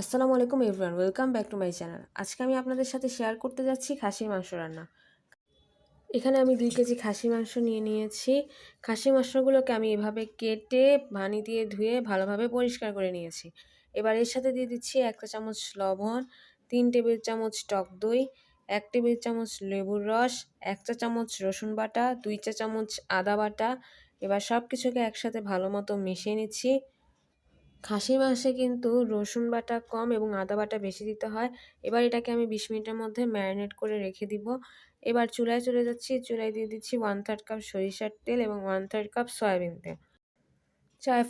আসসালামু আলাইকুম everyone, welcome back to my channel. আজকে আমি আপনাদের সাথে শেয়ার করতে যাচ্ছি খাসির মাংস রান্না। এখানে আমি দুই কেজি খাসি মাংস নিয়ে নিয়েছি। খাসি মাংসগুলোকে আমি এভাবে কেটে পানি দিয়ে ধুয়ে ভালোভাবে পরিষ্কার করে নিয়েছি। এবার এর সাথে দিয়ে দিচ্ছি একটা চামচ লবণ, তিন টেবিল চামচ টক দই, এক টেবিল চামচ লেবুর রস, এক চা চামচ রসুন বাটা, দুই চা চামচ আদা বাটা। এবার সব কিছুকে একসাথে ভালো মতো মিশিয়ে নিচ্ছি। খাসির মাংসে কিন্তু রসুন বাটা কম এবং আদা বাটা বেশি দিতে হয়। এবার এটাকে আমি বিশ মিনিটের মধ্যে ম্যারিনেট করে রেখে দিব। এবার চুলায় চলে যাচ্ছি। চুলায় দিয়ে দিচ্ছি ওয়ান থার্ড কাপ সরিষার তেল এবং ওয়ান থার্ড কাপ সয়াবিন তেল।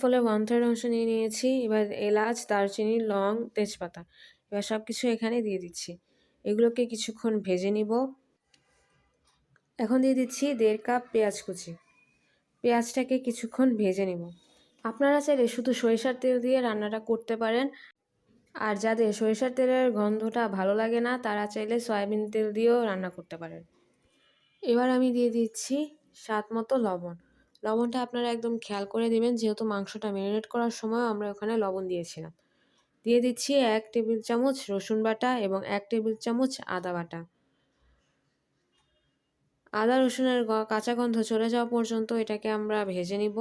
ফলে ওয়ান থার্ড অংশ নিয়ে নিয়েছি। এবার এলাচ, দারচিনি, লং, তেজপাতা। এবার সব কিছু এখানে দিয়ে দিচ্ছি। এগুলোকে কিছুক্ষণ ভেজে নিব। এখন দিয়ে দিচ্ছি দেড় কাপ পেঁয়াজ কুচি। পেঁয়াজটাকে কিছুক্ষণ ভেজে নিব। আপনারা চাইলে শুধু সরিষার তেল দিয়ে রান্নাটা করতে পারেন। আর যাদের সরিষার তেলের গন্ধটা ভালো লাগে না, তারা চাইলে সয়াবিন তেল দিয়েও রান্না করতে পারেন। এবার আমি দিয়ে দিচ্ছি স্বাদ মতো লবণ। লবণটা আপনারা একদম খেয়াল করে দেবেন যেহেতু মাংসটা ম্যারিনেট করার সময় আমরা ওখানে লবণ দিয়েছিলাম। দিয়ে দিচ্ছি এক টেবিল চামচ রসুন বাটা এবং এক টেবিল চামচ আদা বাটা। আদা রসুনের কাঁচা গন্ধ চলে যাওয়া পর্যন্ত এটাকে আমরা ভেজে নিব।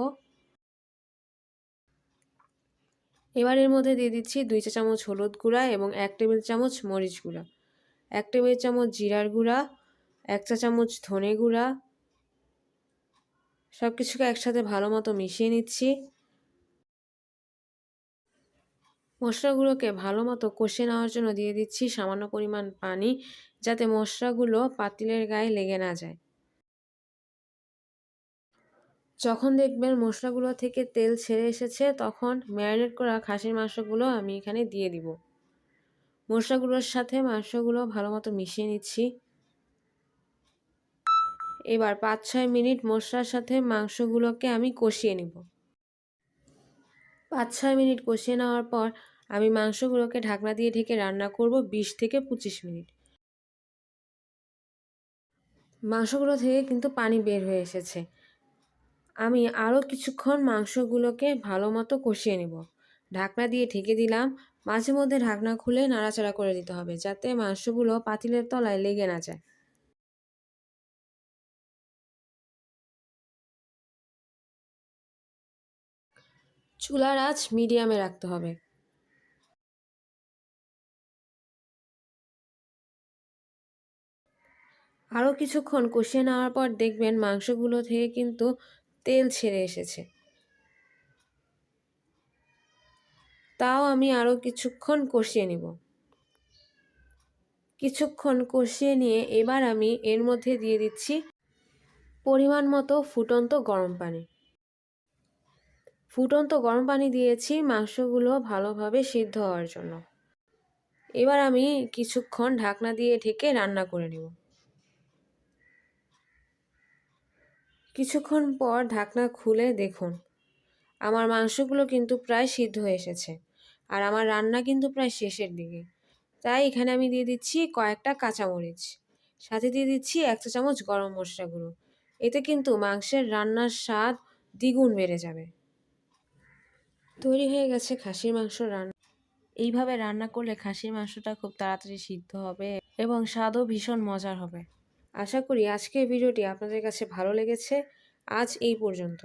এবার এর মধ্যে দিয়ে দিচ্ছি দুই চা চামচ হলুদ গুঁড়া এবং এক টেবিল চামচ মরিচ গুঁড়া। এক টেবিল চামচ জিরার গুঁড়া, এক চা চামচ ধনে গুঁড়া। সব কিছুকে একসাথে ভালো মতো মিশিয়ে নিচ্ছি। মশলাগুলোকে ভালো মতো কষে নেওয়ার জন্য দিয়ে দিচ্ছি সামান্য পরিমাণ পানি যাতে মশলাগুলো পাতিলের গায়ে লেগে না যায়। যখন দেখবেন মশলাগুলো থেকে তেল ছেড়ে এসেছে, তখন ম্যারিনেট করা খাসির মাংসগুলো আমি এখানে দিয়ে দিব। মশলাগুলোর সাথে মাংসগুলো ভালো মতো মিশিয়ে নিচ্ছি। এবার পাঁচ ছয় মিনিট মশলার সাথে মাংসগুলোকে আমি কষিয়ে নিব। পাঁচ ছয় মিনিট কষিয়ে নেওয়ার পর আমি মাংসগুলোকে ঢাকনা দিয়ে ঢেকে রান্না করব বিশ থেকে পঁচিশ মিনিট। মাংসগুলো থেকে কিন্তু পানি বের হয়ে এসেছে। আমি আরও কিছুক্ষণ মাংসগুলোকে ভালো মতো কষিয়ে নেব। ঢাকনা দিয়ে ঢেকে দিলাম। মাঝে মধ্যে ঢাকনা খুলে নাড়াচাড়া করে দিতে হবে যাতে মাংসগুলো পাতিলের তলায় লেগে না যায়। চুলার আঁচ মিডিয়ামে রাখতে হবে। আরও কিছুক্ষণ কষিয়ে নেওয়ার পর দেখবেন মাংসগুলো থেকে কিন্তু তেল ছেড়ে এসেছে। তাও আমি আরও কিছুক্ষণ কষিয়ে নিব। কিছুক্ষণ কষিয়ে নিয়ে এবার আমি এর মধ্যে দিয়ে দিচ্ছি পরিমাণ মতো ফুটন্ত গরম পানি। ফুটন্ত গরম পানি দিয়েছি মাংসগুলো ভালোভাবে সিদ্ধ হওয়ার জন্য। এবার আমি কিছুক্ষণ ঢাকনা দিয়ে ঢেকে রান্না করে নেব। কিছুক্ষণ পর ঢাকনা খুলে দেখুন। আমার মাংসগুলো কিন্তু প্রায় সিদ্ধ এসেছে আর আমার রান্না কিন্তু প্রায় শেষের দিকে। তাই এখানে আমি দিয়ে দিচ্ছি কয়েকটা কাঁচামরিচ। সাথে দিয়ে দিচ্ছি এক চা চামচ গরম মশলা গুঁড়ো। এতে কিন্তু মাংসের রান্নার স্বাদ দ্বিগুণ বেড়ে যাবে। তৈরি হয়ে গেছে খাসির মাংস রান্না। এইভাবে রান্না করলে খাসির মাংসটা খুব তাড়াতাড়ি সিদ্ধ হবে এবং স্বাদও ভীষণ মজার হবে। আশা করি আজকের ভিডিওটি আপনাদের কাছে ভালো লেগেছে। আজ এই পর্যন্ত।